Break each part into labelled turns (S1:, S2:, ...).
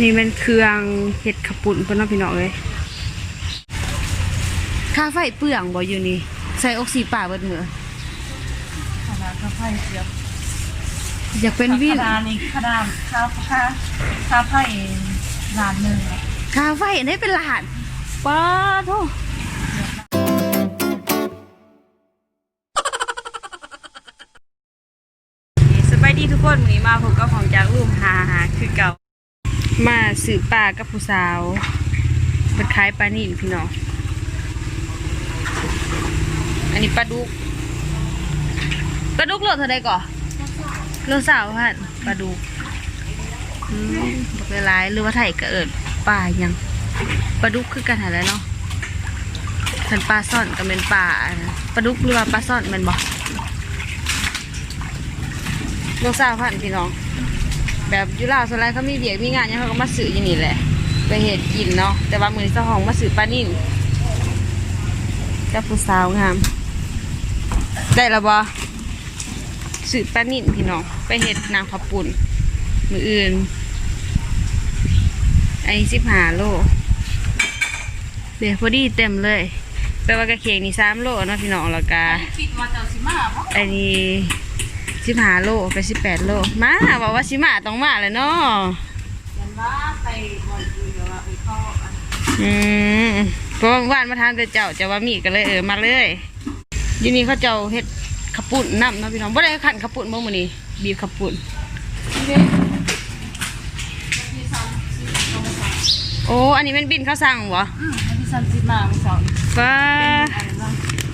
S1: นี่เป็นเครื่องเห็ดขปุ่นเพิ่นเนาะพี่น้องเลยค่าไฟเปลืองบ่อยู่นี่ ใส่ออกซิป่าเบิดเหรอ
S2: ขนาดข้าวไผ่เสียบ
S1: อยากเป็นวิ
S2: ข
S1: น
S2: นาดนี้ขนาดข้าวข้าวข้าวไผ่ร้านหนึ่งอะ
S1: ค่าไฟอันนี้เป็นรหัสป้าโทสบายดีทุกคนวันนี้มาผมก็ของจากรูมหาหาคือเก่า มาสืบป่ากับผู้สาวเป็นคล้ายปลานิ่นพี่น้อง อันนี้ปลาดุก ปลาดุกโหลดเท่าไดก่อนโลสาวพันปลาดุกอืมเลยหลายหรือว่าไทยก็เอิดปลายังปลาดุกคือกันหาแล้วเนาะสันปลาซ่อนก็เป็นปลาปลาดุกหรือว่าปลาซ่อนแมันบอกโลสาวพันพี่น้อง แบบอยุลาวสไลด์เขามีเบียกมีงานเนี่ยงเขาก็มาซื้ออย่างนี้แหละ ไปเห็ดกินเนาะแต่ว่ามือเจ้าของมาซื้อปลานิ่นกับผู้สาวงาม ได้แล้วบ่ซื้อปลานิ่นพี่น้องไปเห็ดนางพับปุ่นมืออื่นไอ้สิบหาโลเดี๋ยวพอดีเต็มเลยแปลว่ากระเคียงนี่สามโลเนาะพี่น้องแล้วก็
S2: ปิดมาเจ้าสิมาบ่
S1: ไอ้นี่ สิบหาโลไปสิบแปดโลมาบอกว่าสิมาต้องมาเลยเนาะ
S2: ยันว่าไปบ่อนอื่นแล้วว่าไปเข้าอัน
S1: อืมเพราะว่าเมื่อวานมาทานแต่เจ้าจะว่ามีก็เลยเออมาเลยอยูนี่เขาเจ้าเฮ็ดขาวปุ่นน้ำเนาะพี่น้องบ่ได้ขันขาวปุ่นบ่มื้อนี้บีบขาวปุ่น
S2: ที่เด้ที่ซ้ำที่ซ้ำซ้ำ
S1: โอ้อันนี้เป็นบินเขาสั่งบ่
S2: อืมที่ซ้ำสิมาเมื่อเช้า
S1: ฟ้า
S2: อันนั้นว่า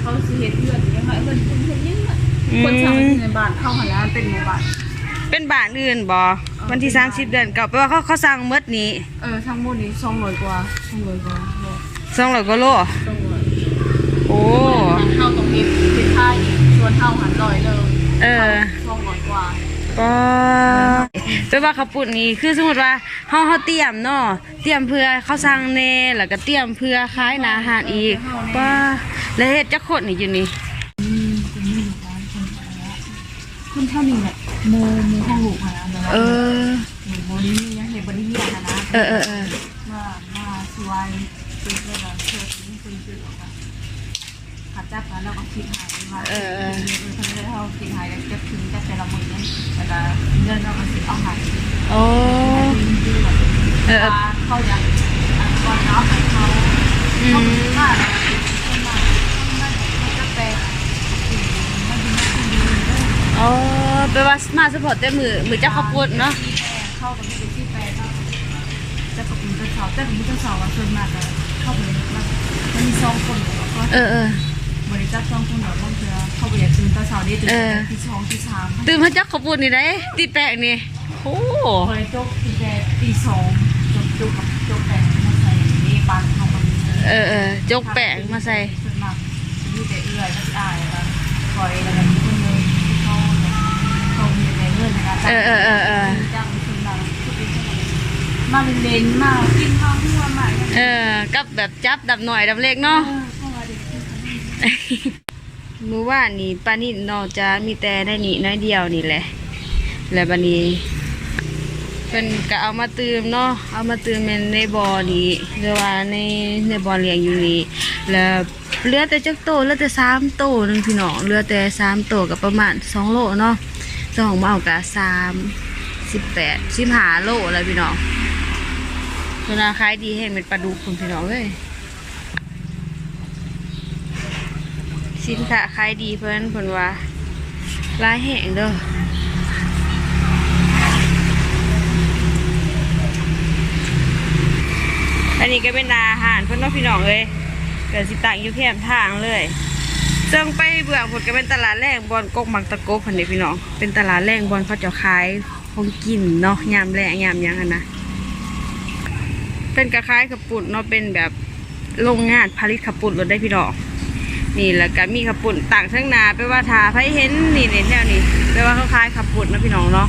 S2: เขาสิเฮ็ดเพื่อนยังไงเพิ่นเพิ่นเฮ็ดยังไง คนสั่งในบ้านเข้าหาแล้วเป็นหมู่บ้าน
S1: เป็นบ้านอื่นบ่วันที่30เดือนเก่าแปลว่าเขาเขาสั่งหมดนี้
S2: เออทั้งหมดนี้200กว่า200กว่าโล
S1: 200กว่าโล
S2: 200
S1: โอ้
S2: ทางเข้าตรงนี้เป็นท่าอีกชวนเข้าหันลอยเลย
S1: เออ
S2: 200กว่า
S1: ก็แปลว่าขาวปุ่นนี้คือสมมติว่าเฮาเฮาเตรียมเนาะเตรียมเพื่อเขาสั่งแน่แล้วก็เตรียมเพื่อขายหนาอาหารอีกป้าแล้วเฮ็ดจักคนนี่อยู่นี่
S2: คุณ เท่านี้แหละโมโมห้องลูกนะแบบว่า
S1: เออ
S2: โมนี่ยังเห็นบริเวณนะนะ
S1: เออเออเออ
S2: มามาสวยซื้อเพื่อเราเชื่อซื้อซื้อซื้อออกมาขัดจับแล้วเราก็คิดหายว่า
S1: เออเออ
S2: ทำให้เราคิดหายแล้วจะถึงจะแต่ละมือเนี่ยเวลาเงินเราก็ซื้อเอาหาย
S1: โอ้
S2: ซื้อแบบ
S1: เออเออ
S2: เขาอยากก่อนเนาะเขา
S1: อื
S2: เขา
S1: ม
S2: คิดว่าคนมาคนมามันจะแปลมันดีมากดีเลย
S1: อ๋อ แปลว่ามาสปอร์ตแต่มือมือเจ้าขาวปุ่นเนาะ
S2: ที่แปลเข้ากับที่ที่แปลเข้าจะกับคุณเจ้าสาวแต่คุณเจ้าสาวว่าส่วนมากอะเข้าไปเลยมันมันมีสองคนแล้วก็
S1: เออเออบ
S2: ริจาคสองคนแบบว่าเพื่อเข้าไปอยากซื้อเจ้าสาวได้ตื่น
S1: เออ
S2: ที่สองที่สาม
S1: ตื่นมาจากขาวปุ่นนี่ได้ตีแปลกนี่โอ้
S2: บริจาคที่แปลตีสองจบจบกับจบแปลมาใส่นี่ปานเข้ามัน
S1: เออเออจกแปลกมาใส่
S2: ส่วนมากอยู่แต่เอื่อยก็จะอายแล้วคอยแล้วก็มีคนนึงที่เขาเขามีแต่ เอ
S1: อเออเออเออ
S2: จ้างคนมาทุกปีมาเล่นๆมากินข้าวหัวใหม่
S1: เออกับแบบจับดับหน่อยดับเล็กเนาะมือว่านี่ปานี่นอกจะมีแต่ได้นี่น้อยเดียวนี่แหละ แล้วบันนี้เป็นก็เอามาตืมเนาะเอามาตืมในในบ่อนี้หรือว่าในในบ่อเลี้ยงอยู่นี่แล้วเหลือแต่จักโตเหลือแต่สามโตหนึงพี่น้องเหลือแต่สามโตกับประมาณสองโลเนาะ เจ้าของมาเอากะสามสิบแปดสิบห้าโลอะไรพี่น้องเวลาขายดีให้เป็นปลาดุกคุณพี่น้องเลยสินค้าขายดีเพิ่นเพิ่นว่าร้ายแห้งเด้ออันนี้ก็เป็นอาหารเพิ่นน้องพี่น้องเลยเกิดสิตังอยู่แคมทางเลย ซึ่งไปเบื้อผลก็เป็นตลาดแรงบอนกกมักตะโกพันนี้พี่น้องเป็นตลาดแรงบอนเขาจะขายของกินเนาะยามแรงยามยังนะเป็นกระคล้ายขับปุ่นเนาะเป็นแบบโรงงานผลิตขับปุ่นรถได้พี่น้องนี่แล้วก็มีขับปุ่นต่างทั้งนาไปว่าทาไผเห็นนี่นี่แนวนี้ไปว่าเขาขายขับปุ่นนะพี่น้องเนาะ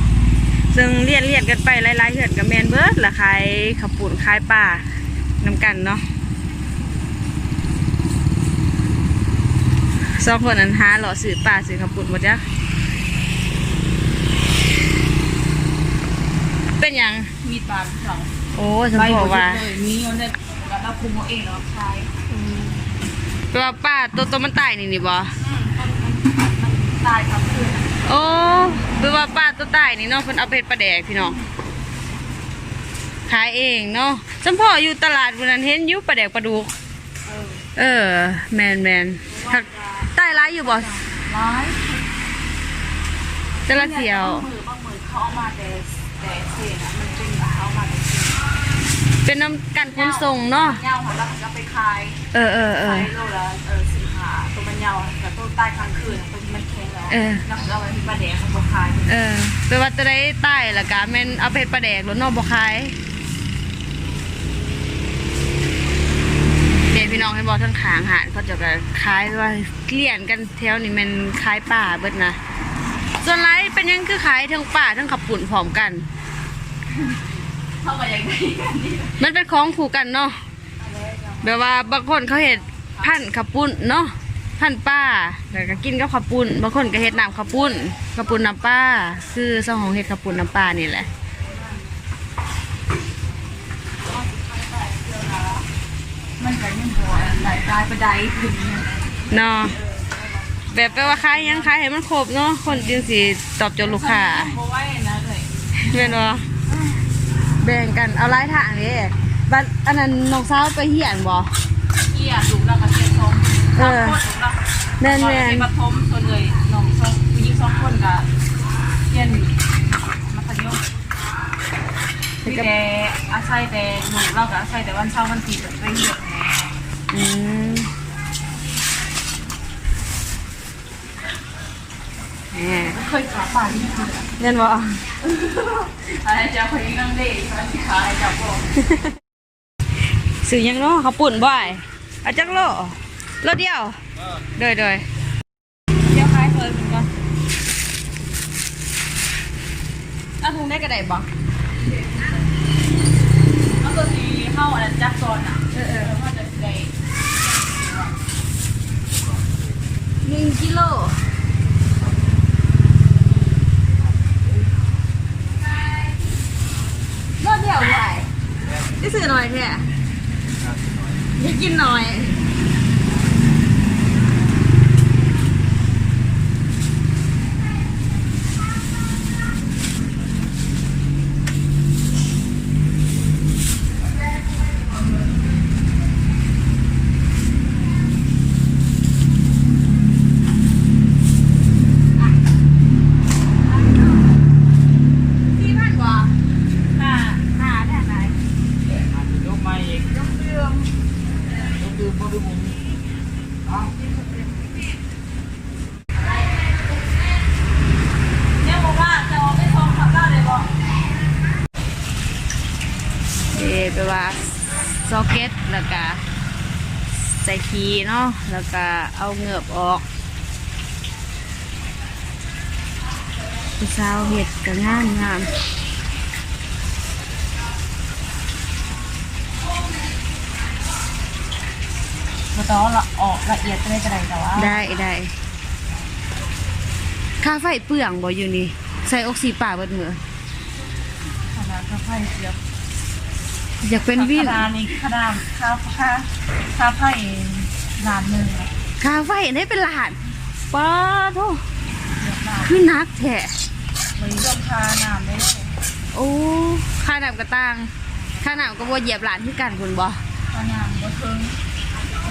S1: ซึ่งเลียนเลียนกันไปหลายๆเหือนกับแมนเบิร์ดละขายขับปุ่นขายป่านำกันเนาะ สองคนนั้นหาหล่อสื่อป่าสื่อขับปุ่นหมดจ้ะเป็นอย่าง
S2: มมีดปลาเรา
S1: โอ้ฉันบอกว่า
S2: เลยมีเอาเนี่ยแล้วเราคุมเอาเองเราใช้
S1: แปลว่าป้าตัวตัวมันตายนี่นี่บ่
S2: มันตายครับคือ
S1: โอ้แปลว่าป้าตัวตายนี่เนาะเพิ่นเอาไปเฮ็ดปลาแดกพี่น้องขายเองเนาะจำพ่ออยู่ตลาดวันนั้นเห็นอยู่ปลาแดกปลาดุก
S2: เออ
S1: เออแมนแมนถ้า ใต้ร้ายอยู่บ่
S2: ร้าย
S1: จะละเสียว
S2: บางมือบางมือเขาเอามาแต่แต่เศษอะมันเป็นแบบเขาเอามาแต่เศษ
S1: เป็นน้ำกันขนส่งเนาะ
S2: เงาค่ะแล้วมันก็ไปคาย
S1: เออเออเอ
S2: คา
S1: อย
S2: โลละเออสิบห้าตัวมันเงาแต่ตัวใต้กลางคืนตัวที่มันแข็งแล้ว
S1: เออ
S2: แล้วก็เอาไว้ที่ปลาแดงมันบคาย
S1: เออแปลว่าจะได้ใต้ละกะแม่นเอาไปเฮ็ดปลาแดกหรือเนอกบ่ขาย พี่น้องให้บอกทั้งขางหานเขาจะก็ขายว่าเลี่ยนกันแถวนี่แมันขายป่าเบิดนะส่วนไรเป็นยังคือขายทั้งป่าทั้งขับปุ่นพร้อมกัน
S2: เข้ามาอย่างนี้กันนี่
S1: มันเป็นของคู่กันเนาะแบบว่าบางคนเขาเห็ดพันขับปุ่นเนาะพันป้าแล้วก็กินกับขับปุ่นบางคนก็เห็ดน้ำขับปุ่นขับปุ่นน้ำป้า คือสองของเห็ดขับปุ่นน้ำป้านี่แหละ
S2: มันก็ยังบัว ไหลตายไปใดถึงเนี่ย
S1: เนาะแบบแปลว่าขายหยังขายให้มันครบเนาะคนจึงสิตอบโจทย์ลูกค้า
S2: เพราะว่านะเลย
S1: แม่นบ่แบ่งกันเอาหลายทางเด้บัดอันนั้นน้องสาวไปเหียนบ่
S2: เกียร์ลูกเราก็เสียสอง
S1: เอ
S2: สาม
S1: อ
S2: คนลูกเรา
S1: แม่น
S2: ตอน
S1: แม่น
S2: ที่ปฐมส่วนเลยน้องสองผู้หญิงสองคนกับเรียนมัธยมพี่แต่อาศัยแต่หนูเราก็อาศัยแต่วันเช้าวันตีแบบไปเรียน
S1: อืมแหม
S2: เคยขาป่าที่คือ
S1: แม่นบ่
S2: อะไรจะเคยนั่งเล่นที่ขาให้จับบอก
S1: สื่อหยังเนาะเขาปุ่นบ่ายเอาจักโลโลเดียวเดยเดย
S2: เดี๋ยวคล้ายเคยเหมือนกันเอาถุงได้กระไดบ่เอาตัวสีเข้าอันนั้นจับซอนอะเออเออแล้วก็จะได้
S1: หนึ่งกิโลโลเดียวบ่ายนี่สื่อหน่อยแท้อยากกินหน่อย สี่พันกว่า
S2: ห้า
S1: หาได้ไหน
S3: ยกมาอีก
S1: ยกเรื่อง
S3: ยกดื่มบ่ดื่มผมเอา
S2: เนี่ยบอกว่าจะเอาไปส่งขับได้เลยบอก
S1: เอแปลว่าซ็อกเก็ตแล้วก็ ใส่คีย์เนาะแล้วก็เอาเหงือบออกผู้สาวเห็ดก็งามงาม
S2: มาต้องละออกละเอียดจะได้กระไดแต่ว่า
S1: ได้ได้ค่าไฟเปลืองบ่อยู่นี่ ใส่ออกซิป่าเบิดมือ
S2: ขนาดค่าไฟเสียบ
S1: อยากเป็นวิว
S2: ขนาดนี้ขนาดค่าค่าค่าไฟ นานหนึ่งอะ
S1: ค่าไฟได้เป็นล้านป้าโท
S2: เยอะมาก
S1: คือนักแท้
S2: วันนี้รวมค่าน้ำได้เลย
S1: โอ้ค่าน้ำกระตังค่าน้ำก็บ่เหยียบหลานคือกันคุณบ่
S2: ค่าน้ำก็เพิ่ง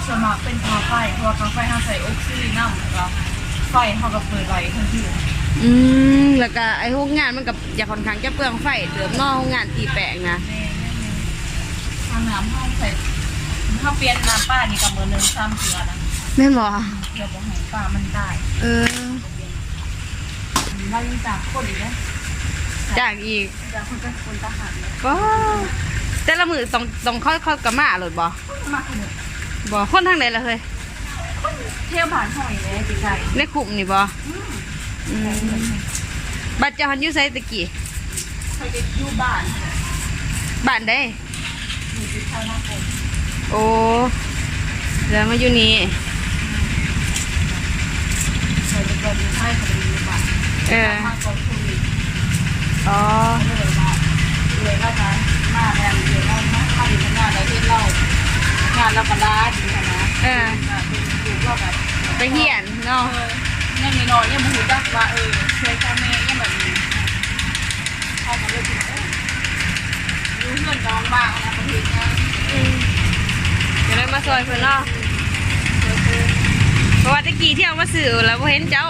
S2: สมัครเป็นค่าไฟเพราะว่าค่าไฟห้าใส่ออกซิน้ำแล้วไฟเขาก็เปิดไหลทันที
S1: อืมแล้วก็ไอ้โรงงานมันกับอย่าค่อนข้างจะเปลืองไฟเดิมเนอกโรงงานตีแปลงนะ
S2: แน่ๆค่าน้ำห้องใส่ ถ้าเปลี่ยนน้ำป้านี่กับมือหนึ่งซ้ำเถื่อนะ
S1: แม่นบ่
S2: เดี๋ยวบอกให้ป้ามันได้
S1: เออ
S2: เรายังจากคนอีกนะ
S1: จากอีก
S2: จากคนเป็นคนทหารเลย
S1: ก็แต่ละมือต้องต้องค่อยค่อยๆกับมาโลดบ่
S2: มากขนาด
S1: บ่คนทางไหนล่ะเฮ้ย
S2: เที่ยวผ่านหอยเลยจิใจ
S1: ในคุมนี่บ่อืมบัดเจ้าหันอยู่ไสตะกี้
S2: เคยไปอยู่บ้าน
S1: บ้านใด
S2: อยู่ที่ชาวนาโกน
S1: โอ้แล้วมาอยู่นี่
S2: เคยไปเกิดอยู่ไทยเคยไปอยู่บ้าน
S1: เออ
S2: มากกว่าคุย
S1: อ๋อ
S2: ไม่เลยมาเลยเราก็มาแบบเดี๋ยวเรามาเข้าอยู่ข้างหน้าเราเห็นเรางานเราก็ลาดีนะ
S1: เออ
S2: เป็นอยู่เราแบบ
S1: ไปเหียนเนาะ
S2: เออยังมีน้อยยังมูจักว่าเออช่วยพ่อแม่ยังแบบนี้เข้ามาเลยทีเออรู้เงินน้องบ้างนะประเทศนี้
S1: เดี๋ยวได้มาซอยเพิ่อนเนาะ
S2: เพ
S1: ราะว่าตะกี้ที่ยวมาซื้อแล้วเห็นเจ้า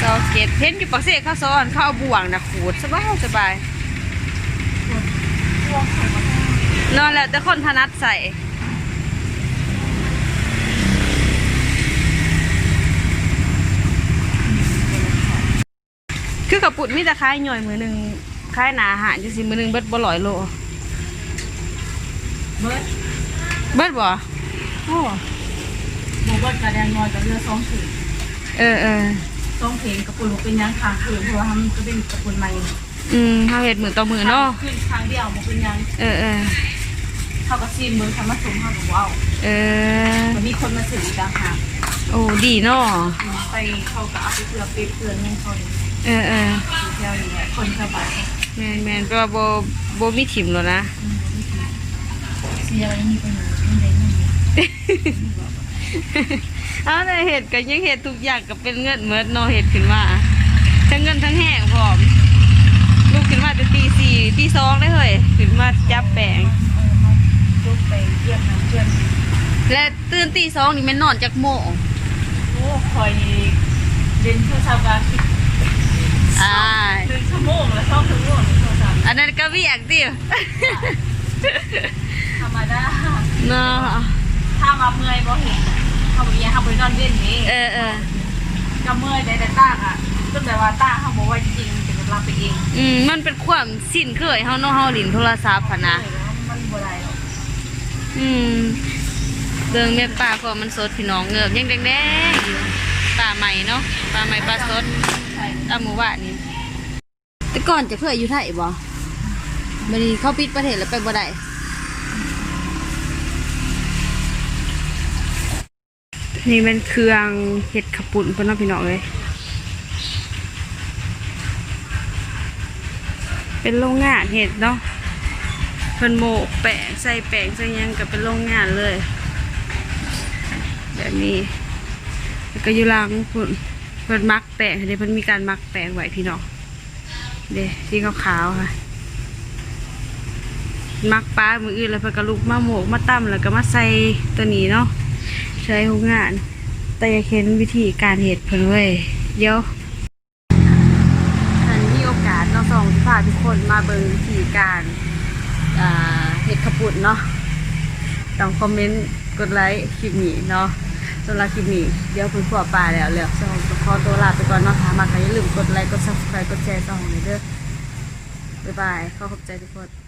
S1: ซอเก็ตเห็นอยู่ปักเสกข้าวซ้อนข้าวบ่วงนะขูดสบายสบาย
S2: น
S1: อนแล้วแต่คนถนัดใส่คือกระปุดมีแต่คล้ายหน่อยมือหนึ่งายหนาอาหารจังสิมือหนึ่งเบิดบ่ร้อยโล
S2: เบิร์ด
S1: เบิดบ่โอ้
S2: บอกว่ากระแดงนอนกับเรือสองผืน
S1: เออเออ
S2: สองเพลงกระปุนมันเป็นยังค้างคืนเพราะว่ามันก็เป็นกระปุนใหม่
S1: อืมเฮาเฮ็ดมือต่อมือเนาะ
S2: ขึ้นครั้งเดียวมันเป็นยัง
S1: เออเออ
S2: เท่ากับซีนมือคำว่าสมเท่ากับว้าว
S1: เออ
S2: มันมีคนมาสื่ออีกต่างหาก
S1: โอ้ดีเนาะ
S2: ไปเขาก็เอาไปเพื่อไปเพื่อนให้เขา
S1: เออเออ
S2: อยู่แถวนี้ น
S1: แมนแปลว่าบ่บ่มีถิ่มแล้วนะ
S2: เสียอะไรมีประโยชน์ไม่ได้เงิน
S1: เอาแต่เห็ดก็ยังเห็ดทุกอย่างก็เป็นเงินเมิดเนาะเห็ดขึ้นมาทั้งเงินทั้งแห้งพร้อมลูกขึ้นมาแต่ตีสี่ตีสองได้เฮ้ยขึ้นมาจับแปลง
S2: เออมาลุกไปเยี่ยมน้ำเพื่อน
S1: และตื่นตีสองนี่แม่นนอนจากโมง
S2: โอ้คอยเดินเพื่อชาวการคิด
S1: อ่า
S2: หนึ่งชั่วโมงแล้วชอบชั่วโมงหนึ่งชั่วโมง
S1: อันนั้นก็เวียกติ
S2: ธรรมดา
S1: เนาะ
S2: ถ้ามาเมื่อยบ่เห็นเขาบอกยังเขาไปนอนเล่นนี่
S1: เออเออ
S2: ก็เมื่อยได้แต่ต้าอะก็แต่ว่าต้าเขาบอกว่าจริงๆจะรับไปเอง
S1: อืมมันเป็นความสิ้นเคยเฮาเนาะเฮาหลินโทรศัพท์พะนะ
S2: มันบ่ได้หรอก
S1: อืมเดิงเม็ดปลาพอมันสดพี่น้องเงือบยังแดงๆอยู่ปลาใหม่เนาะปลาใหม่ปลาสด
S2: ใช่
S1: ตามหมู่บ้านนี่แต่ก่อนจะเคยอยู่ไทยบ่บัดนี้เขาปิดประเทศแล้วไปบ่ได้นี่เป็นเครื่องเห็ดขาวปุ่นเพิ่นเนาะพี่น้องเลย เป็นโรงงานเห็ดเนาะเพิ่นโมกแป้งใส่แป้งใส่หยังก็เป็นโรงงานเลย แบบนี้แล้วก็อยู่หลังพุ่นเพิ่นมักแป้งเด้เพิ่นมีการมักแป้งไว้พี่น้องเด้ที่ขาวๆค่ะ มักปลามืออื่นแล้วเพิ่นก็ลุกมาโหมกมาตั้มแล้วก็มาใส่ตัวนี้เนาะใช้โรงงาน แต่อยากเห็นวิธีการเห็ดเพิ่นเว้ยเดี๋ยวฉันมีโอกาสเนาสองพาทุกคนมาเบิ่งวิธีการเห็ดขปุ่นเนาะต้องคอมเมนต์กดไลค์คลิปนี้เนาะ สำหรับคลิปนี้เดี๋ยวคุณพ่อป่าแล้วแล้วสองขอตัวลาไปก่อนนะคะมาใครอย่าลืมกดไลค์กดซับสไครต์กดแชร์ต่อเลยเด้อบ๊ายบายขอขอบใจทุกคน